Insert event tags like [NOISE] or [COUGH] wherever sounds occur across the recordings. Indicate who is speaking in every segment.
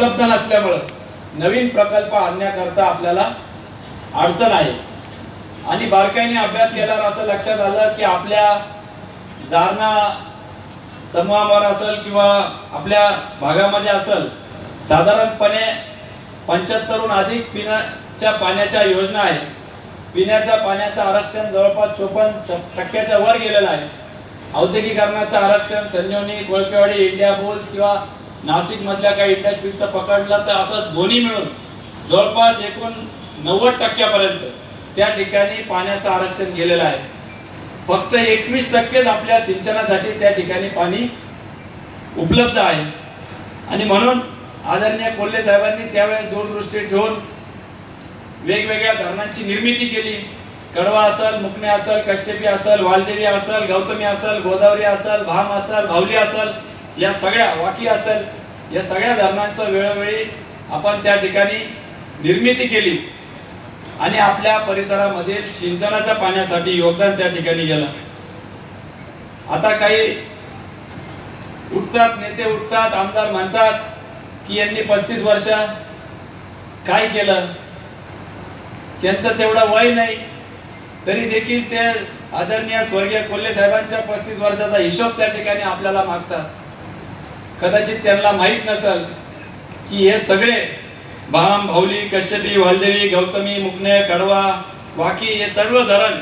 Speaker 1: उपलब्ध नसल्यामुळं नवीन प्रकल्प आणण्याकरता आपल्याला अडचण आहे. आणि बारकाईने अभ्यास केल्यावर असं लक्षात आलं की आपल्या दारणा समूहावर असेल किंवा आपल्या भागामध्ये असेल साधारणपणे पंच्याहत्तरहून अधिक पिण्याच्या पाण्याच्या योजना आहे पिण्याच्या पाण्याचं आरक्षण जवळपास चोपन्न टक्क्याच्या वर गेलेलं आहे. औद्योगिकरणाचं आरक्षण संजीवनी कोळपेवाडी इंडिया बुल्स किंवा नाशिक मधल्या काही इंडस्ट्रीजचा पकडला तर असं दोन्ही मिळून जवळपास एकूण नव्वद टक्क्यापर्यंत त्या ठिकाणी पाण्याचं आरक्षण गेलेलं आहे. फक्त एकवीस टक्केच आपल्या सिंचनासाठी त्या ठिकाणी पाणी उपलब्ध आहे. आणि म्हणून आदरणीय कोल्हे साहेबांनी त्यावेळेस दूरदृष्टी ठेवून वेगवेगळ्या धरणांची निर्मिती केली. कडवा असेल मुकणे असल कश्यपी असेल वालदेवी असेल गौतमी असेल गोदावरी असेल भाम असल भावली असेल या सगळ्या वाकी असेल या सगळ्या धरणांचं वेळोवेळी आपण त्या ठिकाणी निर्मिती केली. आणि आपल्या परिसरामध्ये सिंचनाच्या पाण्यासाठी योगदान त्या ठिकाणी गेलं. आता काही उठतात नेते उठतात आमदार म्हणतात की यांनी पस्तीस वर्ष काय केलं? त्यांचं तेवढं वय नाही. तरी देखील ते आदरणीय स्वर्गीय कोल्हे साहेबांच्या पस्तीस वर्षाचा हिशोब त्या ठिकाणी आपल्याला मागतात. कदाचित त्यांना माहीत नसेल की हे सगळे भाम भाऊली कश्यपी वालदेवी गौतमी मुकणे कडवा वाकी हे सर्व धरण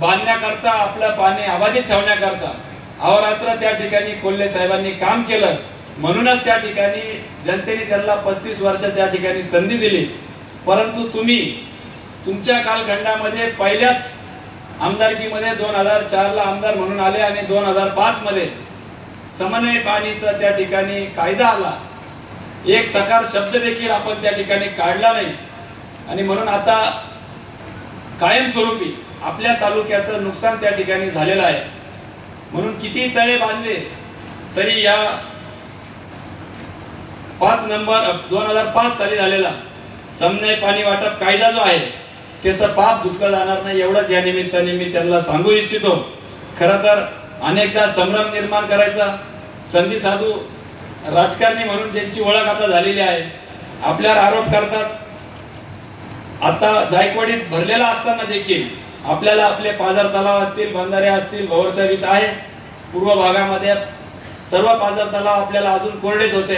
Speaker 1: बांधण्याकरता आपलं पाणी अबाधित ठेवण्याकरता अहोरात्र त्या ठिकाणी कोल्हे साहेबांनी काम केलं. म्हणूनच त्या ठिकाणी जनतेने त्यांना पस्तीस वर्ष त्या ठिकाणी संधी दिली. परंतु तुम्ही तुमच्या कालखंडामध्ये पहिल्याच आमदारकीमध्ये दोन हजार चारला आमदार म्हणून आले आणि दोन हजार पाच मध्ये समन्वय पाणीचा त्या ठिकाणी कायदा आला. एक सकार शब्द देखील आपण त्या ठिकाणी काढला नाही. आणि म्हणून आता कायमस्वरूपी आपल्या तालुक्याचं नुकसान त्या ठिकाणी झालेलं आहे. म्हणून किती तळे बांधले तरी या पाच नंबर दोन हजार पाच साली झालेला समन्वय पाणी वाटप कायदा जो आहे त्याचं पाप धुतलं जाणार नाही एवढंच या निमित्ताने मी त्यांना सांगू इच्छितो. खरं तर अनेकदा संभ्रम निर्माण करायचा संधी साधू राजकारणी म्हणून ज्यांची ओळख आता झालेली आहे आपल्यावर आरोप करतात. आता जायकवाडीत भरलेला असताना देखील आपल्याला आपले पाझर तलाव असतील बंधारे असतील भवरसावित आहे पूर्व भागामध्ये सर्व पाझर तलाव आपल्याला अजून कोरडेच होते.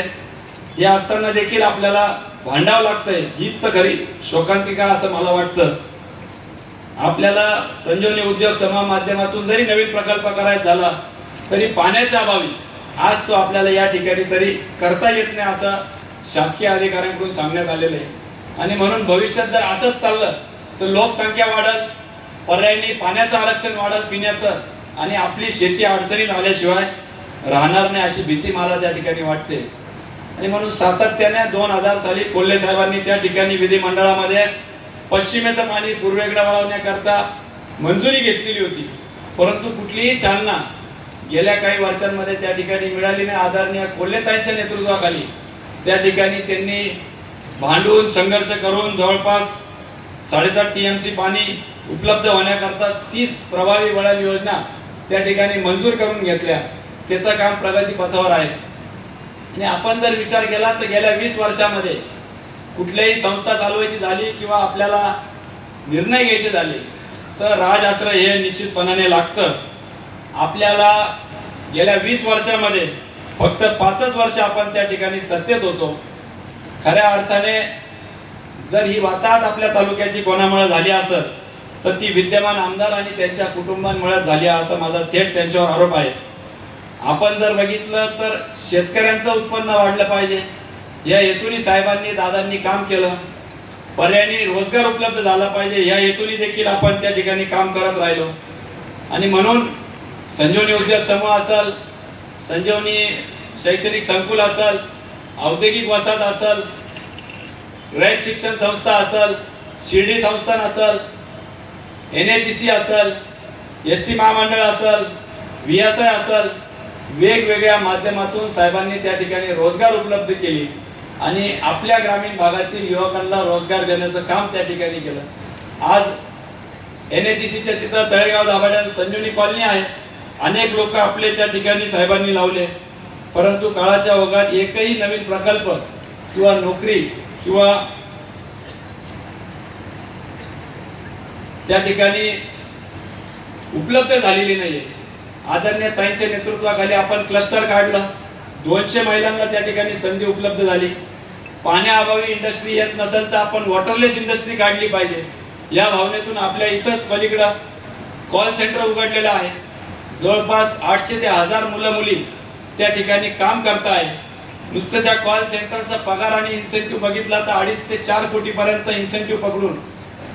Speaker 1: हे असताना देखील आपल्याला भांडावं लागतंय. हीच तर खरी शोकांतिका असं मला वाटतं. आपल्याला संजीवनी उद्योग समा माध्यमातून जरी नवीन प्रकल्प करायचा झाला तरी पाण्याच्या अभावी आज तो आपल्याला या ठिकाणी तरी करता येत नाही असं शासकीय अधिकाऱ्यांकडून सांगण्यात आलेलं आहे. आणि म्हणून भविष्यात जर असंच चाललं तर लोकसंख्या वाढत पर्यायी पाण्याचं आरक्षण वाढत पिण्याचं आणि आपली शेती अडचणीत आल्याशिवाय राहणार नाही अशी भीती मला त्या ठिकाणी वाटते. आणि म्हणून सातत्याने दोन हजार साली कोल्हे साहेबांनी त्या ठिकाणी विधिमंडळामध्ये पश्चिमेचं पाणी पूर्वेकडे वळवण्याकरता मंजुरी घेतलेली होती. परंतु कुठलीही चालना गेल्या काही वर्षांमध्ये त्या ठिकाणी मिळाली नाही. आदरणीय कोल्हेताईंच्या नेतृत्वाखाली त्या ठिकाणी त्यांनी भांडून संघर्ष करून जवळपास साडेसात टी एम सी पाणी उपलब्ध होण्याकरता तीस प्रभावी वळण योजना त्या ठिकाणी मंजूर करून घेतल्या. त्याचं काम प्रगती पथावर आहे. आणि आपण जर विचार केला तर गेल्या वीस वर्षामध्ये कुठल्याही संस्था चालवायची झाली किंवा आपल्याला निर्णय घ्यायचे झाले तर राजआश्रय हे निश्चितपणाने लागतं. आपल्याला गेल्या वीस वर्षामध्ये फक्त पाचच वर्ष आपण त्या ठिकाणी सत्तेत होतो. खऱ्या अर्थाने जर ही वाताहत आपल्या तालुक्याची कोणामुळे झाली असत तर ती विद्यमान आमदार आणि त्यांच्या कुटुंबांमुळे झाली आहे माझा थेट त्यांच्यावर आरोप आहे. आपण जर बघितलं तर शेतकऱ्यांचं उत्पन्न वाढलं पाहिजे. या हेतूने साहेबांनी दादांनी काम केलं. पर्यायी रोजगार उपलब्ध झाला पाहिजे. या हेतूने देखील आपण त्या ठिकाणी काम करत राहिलो. आणि म्हणून संजीवनी उद्योग समूह असेल संजीवनी शैक्षणिक संकुल असेल औद्योगिक वसाहत असेल रयत शिक्षण संस्था असेल शिर्डी संस्थान असेल एन एच सी असेल एस टी महामंडळ असेल व्ही एस आय असेल वेगवेगळ्या माध्यमातून साहेबांनी त्या ठिकाणी रोजगार उपलब्ध केली आणि आपल्या ग्रामीण भागातील युवकांना रोजगार देण्याचं काम त्या ठिकाणी केलं. आज एन एच सीच्या तिथं तळेगाव दाभाड्यात संजीवनी कॉलनी आहे. अनेक लोक आपले त्या ठिकाणी साहेबांनी लावले. परंतु काळाच्या ओघात एकही नवीन प्रकल्प किंवा नोकरी किंवा त्या ठिकाणी उपलब्ध झालेली नाहीये. आदरणीय ताईंच्या नेतृत्वाखाली आपण क्लस्टर काढलं. दोनशे महिलांना त्या ठिकाणी संधी उपलब्ध झाली. पाण्याअभावी इंडस्ट्री येत नसेल तर आपण वॉटरलेस इंडस्ट्री काढली पाहिजे. या भावनेतून आपल्या इथंच पलीकडं कॉल सेंटर उघडलेलं आहे. जवळपास आठशे ते हजार मुलं मुली त्या ठिकाणी काम करताय. नुसतं त्या कॉल सेंटरचा पगार आणि इन्सेंटिव्ह बघितला तर अडीच ते चार कोटीपर्यंत इन्सेंटिव्ह पकडून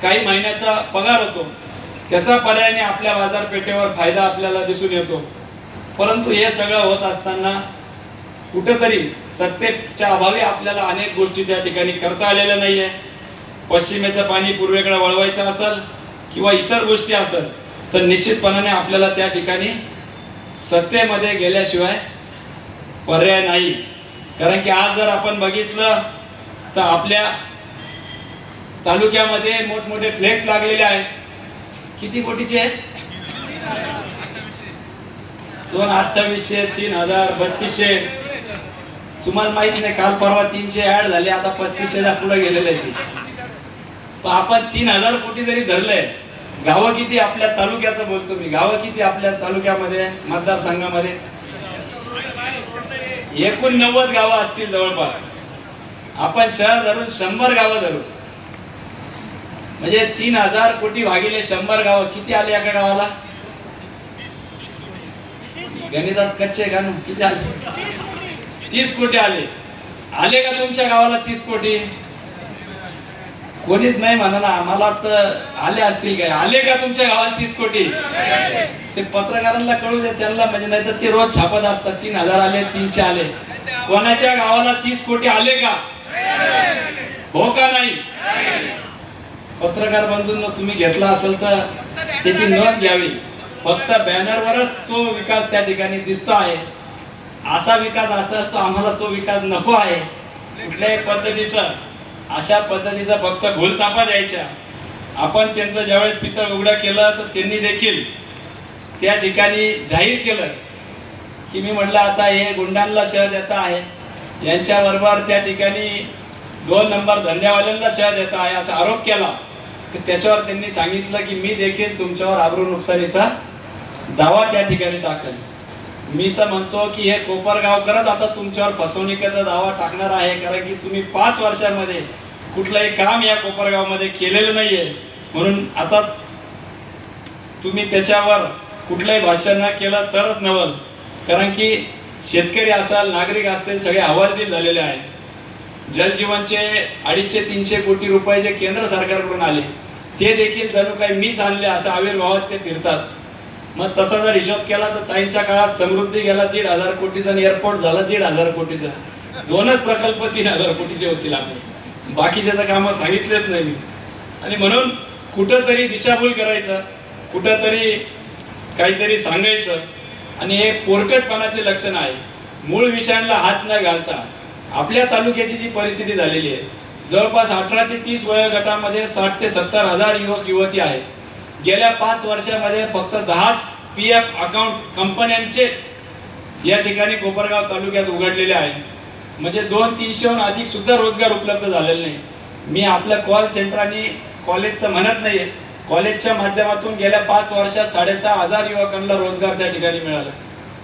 Speaker 1: काही महिन्याचा पगार होतो. त्याचा पर्यायाने आपल्या बाजारपेठेवर फायदा आपल्याला दिसून येतो. परंतु हे सगळं होत असताना कुठंतरी सत्तेच्या अभावी आपल्याला अनेक गोष्टी त्या ठिकाणी करता आलेल्या नाही आहे पश्चिमेचं पाणी पूर्वेकडे वळवायचं असेल किंवा इतर गोष्टी असेल तर निश्चितपणाने आपल्याला त्या ठिकाणी सत्तेमध्ये गेल्याशिवाय पर्याय नाही. कारण की आज जर आपण बघितलं तर आपल्या तालुक्यामध्ये मोठमोठे फ्लेक्स लागलेले आहेत. किती कोटीचे? आहेत दोन अठ्ठावीसशे तीन हजार बत्तीसशे. तुम्हाला माहीत नाही काल परवा तीनशे ऍड झाले आता पस्तीसशेला पुढे गेलेले आहे आपण तीन हजार कोटी जरी धरले गावं किती आपल्या तालुक्याचं बोलतो मी. गावं किती आपल्या तालुक्यामध्ये मतदारसंघामध्ये एकूण नव्वद गावं असतील जवळपास. आपण शहर धरून शंभर गावं धरू. म्हणजे तीन हजार कोटी भागिले शंभर गावं. किती आले एका गावाला गणितात कच्चे का किती आले? तीस कोटी आले. आले का तुमच्या गावाला तीस कोटी? कोणीच नाही म्हणा ना वाटतं आले असतील काय? आले का तुमच्या गावाला तीस कोटी? ते पत्रकारांना कळू दे त्यांना म्हणजे नाही तर ते रोज छापत असतात तीन हजार आले तीनशे आले. कोणाच्या गावाला तीस कोटी आले का? हो का नाही? पत्रकार बंधूंनो तुम्ही घेतला असेल तर त्याची नोंद घ्यावी. फक्त बॅनरवरच तो विकास त्या ठिकाणी दिसतो आहे. असा विकास असा तो आम्हाला तो विकास नको आहे. कुठल्याही पद्धतीचा. अशा पद्धतीचा फक्त घोलतापा द्यायच्या आपण त्यांचं ज्यावेळेस पितळ उघडं केलं तर त्यांनी देखील त्या ठिकाणी जाहीर केलं की मी म्हटलं आता हे गुंडांना शह देता आहे. यांच्याबरोबर त्या ठिकाणी दोन नंबर धंद्यावाल्यांना शह देता आहे असा आरोप केला. तर त्याच्यावर त्यांनी सांगितलं की मी देखील तुमच्यावर आबरू नुकसानीचा दावा त्या ठिकाणी टाकेल मी तर म्हणतो की हे कोपरगावकरच आता तुमच्यावर फसवणुकीचा दावा टाकणार आहे कारण की तुम्ही पाच वर्षामध्ये कुठलंही काम या कोपरगावमध्ये केलेलं नाहीये. म्हणून आता तुम्ही त्याच्यावर कुठलंही भाष्य न केलं तरच नवल. कारण की शेतकरी असाल नागरिक असतील सगळे हवालदिल झालेले आहेत. जलजीवनचे अडीचशे तीनशे कोटी रुपये जे केंद्र सरकारकडून आले ते देखील जणू काही मीच आणले असं आविर्भावात ते फिरतात. मग तसा जर हिशोब केला तर ताईंच्या काळात समृद्धी गेला दीड हजार कोटीचा आणि एअरपोर्ट झाला दीड हजार कोटीचा. दोनच प्रकल्प तीन हजार कोटीचे होतील आपले. बाकीचे तर कामं सांगितलेच नाही मी. आणि म्हणून कुठंतरी दिशाभूल करायचं कुठंतरी काहीतरी सांगायचं. आणि हे पोरकटपणाचे लक्षण आहे. मूळ विषयांना हात न घालता आपल्या तालुक्याची जी परिस्थिती झालेली आहे जवळपास अठरा ते तीस वयोगटामध्ये साठ ते सत्तर हजार युवक युवती आहेत. गेल्या पाच वर्षामध्ये फक्त दहाच पी एफ अकाउंट कंपन्यांचे या ठिकाणी कोपरगाव तालुक्यात उघडलेले आहे. म्हणजे दोन तीनशेहून अधिक सुद्धा रोजगार उपलब्ध झालेले नाही. मी आपलं कॉल सेंटर आणि कॉलेजचं म्हणत नाहीये. कॉलेजच्या माध्यमातून गेल्या पाच वर्षात साडेसहा हजार युवकांना रोजगार त्या ठिकाणी मिळाला.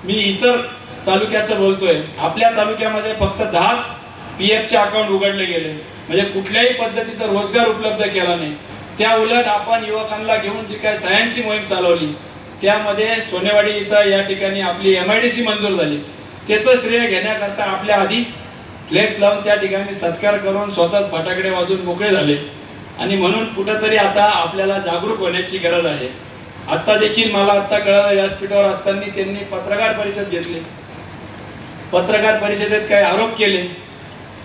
Speaker 1: मी इतर तालुक्याचं बोलतोय. आपल्या तालुक्यामध्ये फक्त दहाच पी चे अकाउंट उघडले गेले. म्हणजे कुठल्याही पद्धतीचा रोजगार उपलब्ध केला नाही. त्या उलट आपण युवकांना घेऊन जी काय सह्यांची मोहीम चालवली त्यामध्ये सोनेवाडी इथं या ठिकाणी आपली एम आय डी सी मंजूर झाली. त्याचं श्रेय घेण्याकरता आपल्या आधी फ्लेक्स लावून त्या ठिकाणी सत्कार करून स्वतःच फटाकडे वाजून मोकळे झाले. आणि म्हणून कुठंतरी आता आपल्याला जागरूक होण्याची गरज आहे. आता देखील मला आता कळलं व्यासपीठावर असताना त्यांनी पत्रकार परिषद घेतली. पत्रकार परिषदेत काही आरोप केले.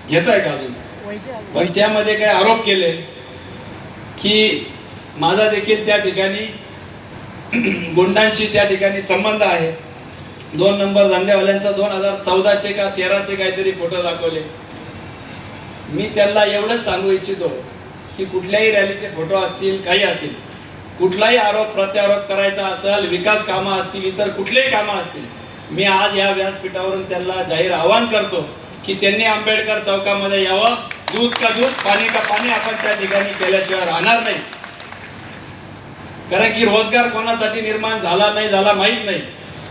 Speaker 1: घेत आहे का अजून? त्यामध्ये काही आरोप केले की माझा देखील त्या ठिकाणी [CLEARS THROAT] गुंडांशी त्या ठिकाणी संबंध आहे. दोन नंबर धंद्यावाल्यांचा दोन हजार चौदाचे का तेराचे काहीतरी फोटो दाखवले. मी त्यांना एवढंच सांगू इच्छितो की कुठल्याही रॅलीचे फोटो असतील काही असतील कुठलाही आरोप प्रत्यारोप करायचा असेल विकास कामं असतील इतर कुठलेही कामं असतील मी आज या व्यासपीठावरून त्यांना जाहीर आवाहन करतो की की त्यांनी आंबेडकर चौकामध्ये यावं. दूध का दूध पाणी का पाणी आपण त्या ठिकाणी केल्याशिवाय राहणार नाही. कारण की रोजगार कोणासाठी निर्माण झाला नाही झाला माहीत नाही.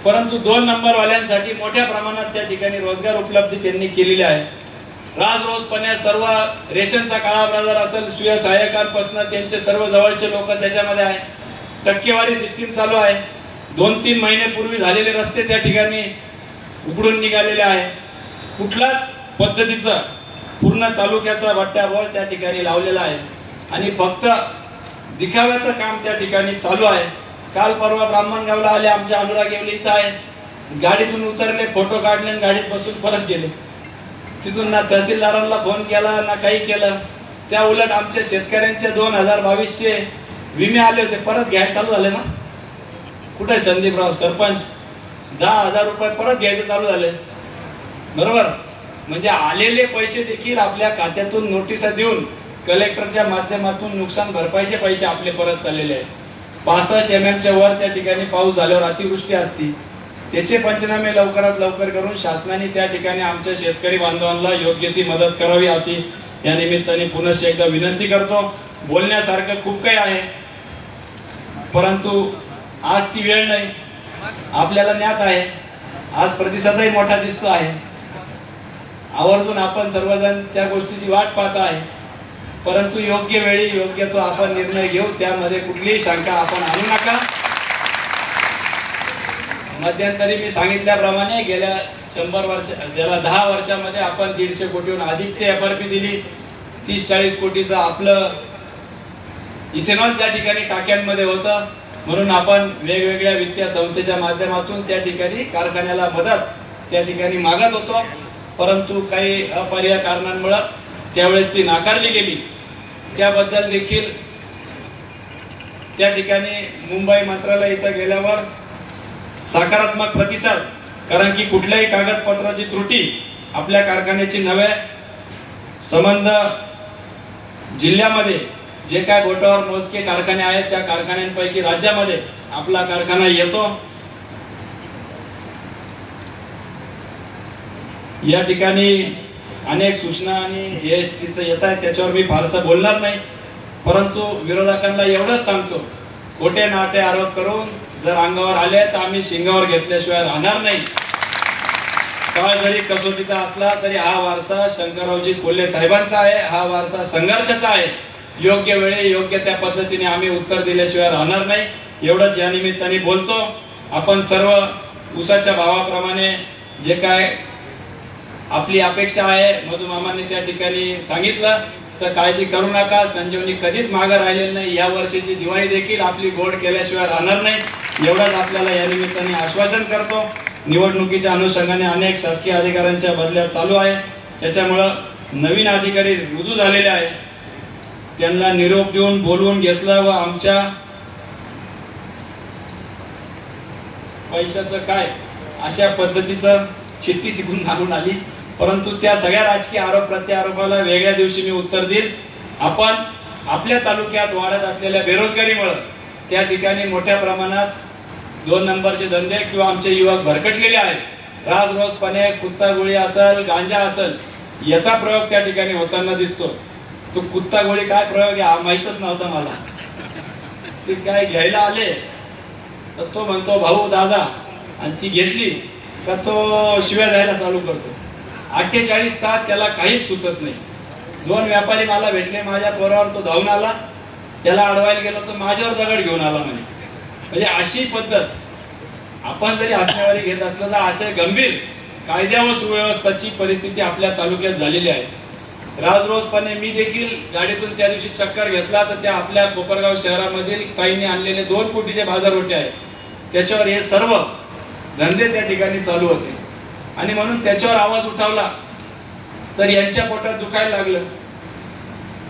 Speaker 1: परंतु दोन नंबरवाल्यांसाठी मोठ्या प्रमाणात त्या ठिकाणी रोजगार उपलब्धी त्यांनी केलेली आहे. राज रोजपणे सर्व रेशनचा काळा बाजार असेल सुय सहाय्यकांपासून त्यांचे सर्व जवळचे लोक त्याच्यामध्ये आहे. टक्केवारी सिस्टीम चालू आहे. दोन तीन महिन्यापूर्वी झालेले रस्ते त्या ठिकाणी उघडून निघालेले आहे. कुठलाच पद्धतीचं पूर्ण तालुक्याचा भट्ट्याबोळ त्या ठिकाणी लावलेला आहे. आणि फक्त दिखाव्याचं काम त्या ठिकाणी चालू आहे. काल परवा ब्राह्मणगावला आले आमच्या अनुराग येवले इथं आहे. गाडीतून उतरले फोटो काढले आणि गाडीत बसून परत गेले. तिथून ना तहसीलदारांना फोन केला ना काही केलं. त्या उलट आमच्या शेतकऱ्यांचे दोन हजार बावीसचे विमे आले होते. परत घ्यायला चालू झाले ना? कुठे संदीपराव? सरपंच. दहा हजार रुपये परत घ्यायचे चालू झाले. बरोबर? म्हणजे आलेले पैसे देखील आपल्या खात्यातून नोटिसा देऊन कलेक्टरच्या माध्यमातून नुकसान भरपाईचे पैसे आपले परत चाललेले आहेत. पासष्ट एम एमच्या वर त्या ठिकाणी पाऊस झाल्यावर अतिवृष्टी असती. त्याचे पंचनामे लवकरात लवकर करून शासनाने त्या ठिकाणी आमच्या शेतकरी बांधवांना योग्य ती मदत करावी अशी या निमित्ताने पुनश्च एकदा विनंती करतो. बोलण्यासारखं खूप काही आहे. परंतु आज ती वेळ नाही. आपल्याला ज्ञात आहे. आज प्रतिसादही मोठा दिसतो आहे. आवर्जून आपण सर्वजण त्या गोष्टीची वाट पाहत आहे. परंतु योग्य वेळी योग्य तो आपण निर्णय घेऊ त्यामध्ये कुठलीही शंका आपण आणू नका. मध्यंतरी मी सांगितल्याप्रमाणे गेल्या शंभर वर्ष गेल्या दहा वर्षामध्ये आपण दीडशे कोटीहून अधिकची एफ आर पी दिली. तीस चाळीस कोटीचं आपलं इथेनॉल त्या ठिकाणी टाक्यांमध्ये होतं. म्हणून आपण वेगवेगळ्या वित्तीय संस्थेच्या माध्यमातून त्या ठिकाणी कारखान्याला मदत त्या ठिकाणी मागत होतो. परंतु काही अपरिय कारणांमुळं त्यावेळेस ती नाकारली गेली. त्याबद्दल देखील त्या ठिकाणी मुंबई मंत्रालय इथं गेल्यावर सकारात्मक प्रतिसाद कारण की कुठल्याही कागदपत्राची त्रुटी आपल्या कारखान्याची नव्हे. संबंध जिल्ह्यामध्ये जे काय बोटावर मोजके कारखाने आहेत त्या कारखान्यांपैकी राज्यामध्ये आपला कारखाना येतो. या ठिकाणी अनेक सूचना आणि हे तिथं येत आहेत त्याच्यावर मी फारसं बोलणार नाही. परंतु विरोधकांना एवढंच सांगतो खोटे नाटे आरोप करून जर अंगावर आले तर आम्ही शिंगावर घेतल्याशिवाय राहणार नाही. काळ जरी कसोटीचा असला तरी हा वारसा शंकररावजी कोल्हे साहेबांचा आहे हा वारसा संघर्षाचा आहे. योग्य वेळी योग्य त्या पद्धतीने आम्ही उत्तर दिल्याशिवाय राहणार नाही. एवढंच या निमित्ताने बोलतो. आपण सर्व उसाच्या भावाप्रमाणे जे काय आपली अपेक्षा आहे. मधुमामाने त्या ठिकाणी सांगितलं. तर काळजी करू नका. संजीवनी कधीच मागं राहिलेली नाही. या वर्षीची दिवाळी देखील आपली गोड केल्याशिवाय राहणार नाही. एवढंच आपल्याला या निमित्ताने आश्वासन करतो. निवडणुकीच्या अनुषंगाने अनेक शासकीय अधिकाऱ्यांच्या बदल्या चालू आहे. त्याच्यामुळं नवीन अधिकारी रुजू झालेले आहे त्यांना निरोप देऊन बोलवून घेतलं व आमच्या पैशाचं काय? अशा पद्धतीचं शेती तिकून घालून आली. परंतु त्या सगळ्या राजकीय आरोप प्रत्यारोपाला वेगळ्या दिवशी मी उत्तर देईल आपण आपल्या तालुक्यात वाढत असलेल्या बेरोजगारीमुळं त्या ठिकाणी मोठ्या प्रमाणात दोन नंबरचे धंदे किंवा आमचे युवक भरकटलेले आहेत. राज रोजपणे कुत्ता गोळी असेल गांजा असेल याचा प्रयोग त्या ठिकाणी होताना दिसतो. तो कुत्ता गोळी काय प्रयोग आहे हा माहीतच नव्हता मला. ते काय घ्यायला आले तर तो म्हणतो भाऊ दादा आणि ती घेतली का तो शिव्या द्यायला चालू करतो. अठ्ठेचाळीस तास त्याला काहीच सुचत नाही. दोन व्यापारी मला भेटले माझ्या पोरावर तो धावून आला. त्याला अडवायला गेलो तर माझ्यावर दगड घेऊन आला म्हणे. म्हणजे अशी पद्धत. आपण जरी हसण्यावारी घेत असलं तर असे गंभीर कायद्या व सुव्यवस्थाची परिस्थिती आपल्या तालुक्यात झालेली आहे. राजरोजपणे मी देखील गाडीतून त्या दिवशी चक्कर घेतला तर त्या आपल्या कोपरगाव शहरामधील काहींनी आणलेले दोन कोटीचे बाजारवटे आहेत. त्याच्यावर हे सर्व धंदे त्या ठिकाणी चालू होते. आणि म्हणून त्याच्यावर आवाज उठवला तर यांच्या पोटात दुखायला लागलं.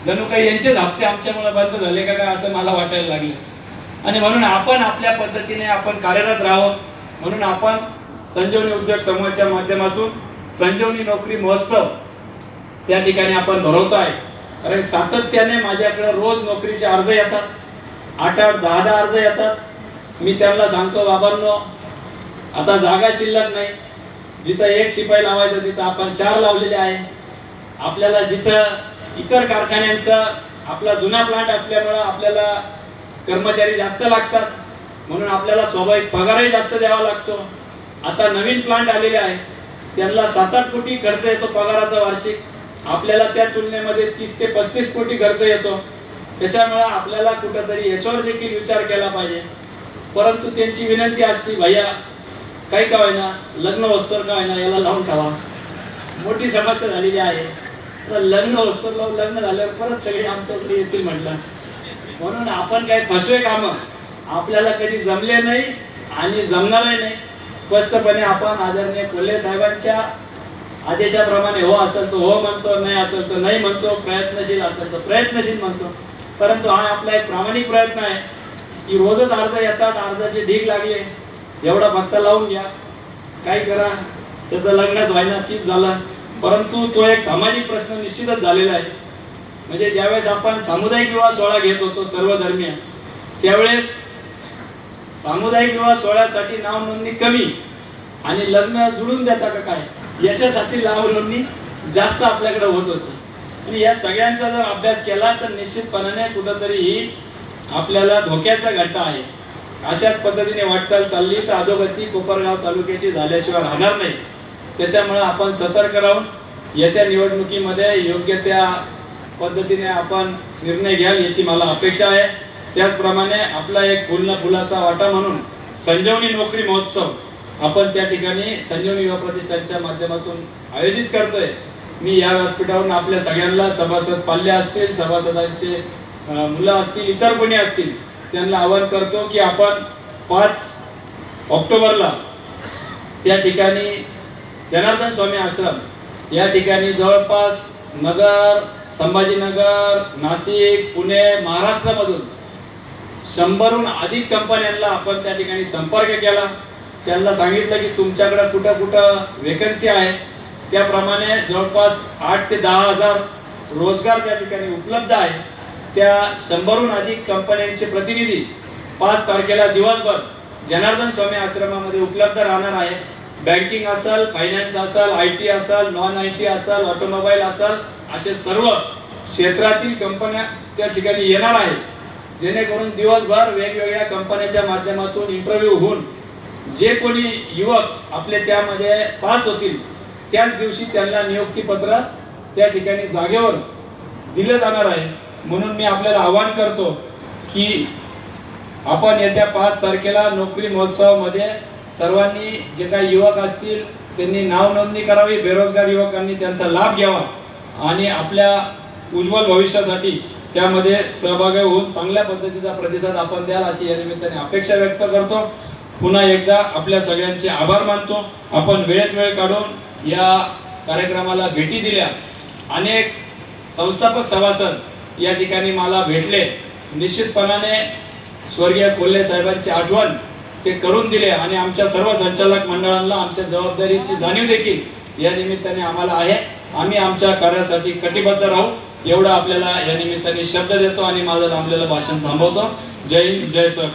Speaker 1: जणू काही यांचेच हप्ते आमच्यामुळे बंद झाले का काय असं मला वाटायला लागलं. आणि म्हणून आपण आपल्या पद्धतीने आपण कार्यरत राहावं. म्हणून आपण संजीवनी उद्योग समूहाच्या माध्यमातून संजीवनी नोकरी महोत्सव त्या ठिकाणी आपण भरवतो आहे. कारण सातत्याने माझ्याकडे रोज नोकरीचे अर्ज येतात. आठ आठ दहा दहा अर्ज येतात. मी त्यांना सांगतो बाबांनो आता जागा शिल्लक नाही. जिथं एक शिपाई लावायचा तिथं आपण चार लावलेले आहे. आपल्याला जिथं इतर कारखान्यांचा आपला जुना प्लांट असल्यामुळं आपल्याला कर्मचारी जास्त लागतात. म्हणून आपल्याला स्वाभाविक पगारही जास्त द्यावा लागतो. आता नवीन प्लांट आलेले आहे. त्यांना सात आठ कोटी खर्च येतो पगाराचा वार्षिक. आपल्याला त्या तुलनेमध्ये तीस ते पस्तीस कोटी खर्च येतो. त्याच्यामुळे आपल्याला कुठंतरी याच्यावर देखील विचार केला पाहिजे. परंतु त्यांची विनंती असती भैया काही का होईना लग्न वस्तूवर का होईना याला लावून ठेवा. मोठी समस्या झालेली आहे. तर लग्न वस्तूवर लावून लग्न झाल्यावर परत सगळे आमच्याकडे येतील म्हटलं. म्हणून आपण काय फसवे काम आपल्याला कधी जमले नाही आणि जमणारही नाही. स्पष्टपणे आपण आदरणीय कोल्हे साहेबांच्या आदेशाप्रमाणे हो असेल तर हो म्हणतो नाही असेल तर नाही म्हणतो प्रयत्नशील असेल तर प्रयत्नशील म्हणतो. परंतु हा आपला एक प्रामाणिक प्रयत्न आहे की रोजच अर्ज येतात अर्जाचे ढीग लागले एवढा फक्त लावून घ्या. काय करा? त्याचं लग्नच व्हायना तीच झाला. परंतु तो एक सामाजिक प्रश्न निश्चितच झालेला आहे. म्हणजे ज्यावेळेस आपण सामुदायिक विवाह सोहळा घेत होतो सर्व धर्मीय त्यावेळेस सामुदायिक विवाह सोहळ्यासाठी नाव नोंदणी कमी आणि लग्न जुळून देता का काय? याच्यासाठी नाव नोंदणी जास्त आपल्याकडे होत होती. आणि या सगळ्यांचा जर अभ्यास केला तर निश्चितपणाने कुठंतरी ही आपल्याला धोक्याचा घंटा आहे. अशाच पद्धतीने वाटचाल चालली तर अधोगती कोपरगाव तालुक्याची झाल्याशिवाय राहणार नाही. त्याच्यामुळे आपण सतर्क राहून येत्या निवडणुकीमध्ये योग्य त्या पद्धतीने आपण निर्णय घ्याल याची मला अपेक्षा आहे. त्याचप्रमाणे आपला एक फुल फुलाचा वाटा म्हणून संजीवनी नोकरी महोत्सव आपण त्या ठिकाणी संजीवनी युवा प्रतिष्ठानच्या माध्यमातून आयोजित करतोय. मी या व्यासपीठावरून आपल्या सगळ्यांना सभासद पाल्य असतील सभासदांचे मुलं असतील इतर कोणी असतील त्यांना आवाहन करतो की आपण पाच ऑक्टोबरला त्या ठिकाणी जनार्दन स्वामी आश्रम या ठिकाणी जवळपास नगर संभाजीनगर नाशिक पुणे महाराष्ट्रामधून शंभरहून अधिक कंपन्यांना आपण त्या ठिकाणी संपर्क केला. त्यांना सांगितलं की तुमच्याकडं कुठं कुठं वेकन्सी आहे. त्याप्रमाणे जवळपास आठ ते दहा हजार रोजगार त्या ठिकाणी उपलब्ध आहे. त्या शंभरहून अधिक कंपन्यांचे प्रतिनिधी पाच तारखेला दिवसभर जनार्दन स्वामी आश्रमामध्ये उपलब्ध राहणार आहे. बँकिंग असाल फायनान्स असाल आय टी असाल नॉन आय टी असाल ऑटोमोबाईल असाल असे सर्व क्षेत्रातील कंपन्या त्या ठिकाणी येणार आहेत. जेणेकरून दिवसभर वेगवेगळ्या कंपन्याच्या माध्यमातून इंटरव्ह्यू होऊन जे कोणी युवक आपले त्यामध्ये पास होतील त्याच दिवशी त्यांना नियुक्तीपत्र त्या ठिकाणी जागेवर दिलं जाणार आहे. म्हणून मी आपल्याला आवाहन करतो की आपण येत्या पाच तारखेला नोकरी महोत्सवामध्ये सर्वांनी जे काही युवक असतील त्यांनी नाव नोंदणी करावी बेरोजगार युवकांनी त्यांचा लाभ घ्यावा आणि आपल्या उज्ज्वल भविष्यासाठी त्यामध्ये सहभागी होऊन चांगल्या पद्धतीचा प्रतिसाद आपण द्याल अशी या निमित्ताने अपेक्षा व्यक्त करतो. पुन्हा एकदा आपल्या सगळ्यांचे आभार मानतो. आपण वेळेत वेळ काढून या कार्यक्रमाला भेटी दिल्या. अनेक संस्थापक सभासद या ठिकाणी मला भेटले. निश्चितपणाने स्वर्गीय कोल्हे साहेबांची आठवण ते करून दिले आणि आमच्या सर्व संचालक मंडळांना आमच्या जबाबदारीची जाणीव देखील या निमित्ताने आम्हाला आहे. आम्ही आमच्या कार्यासाठी कटिबद्ध राहू. एवढा आपल्याला या निमित्ताने शब्द देतो आणि माझं लांबलेलं भाषण थांबवतो. जय हिंद जय सर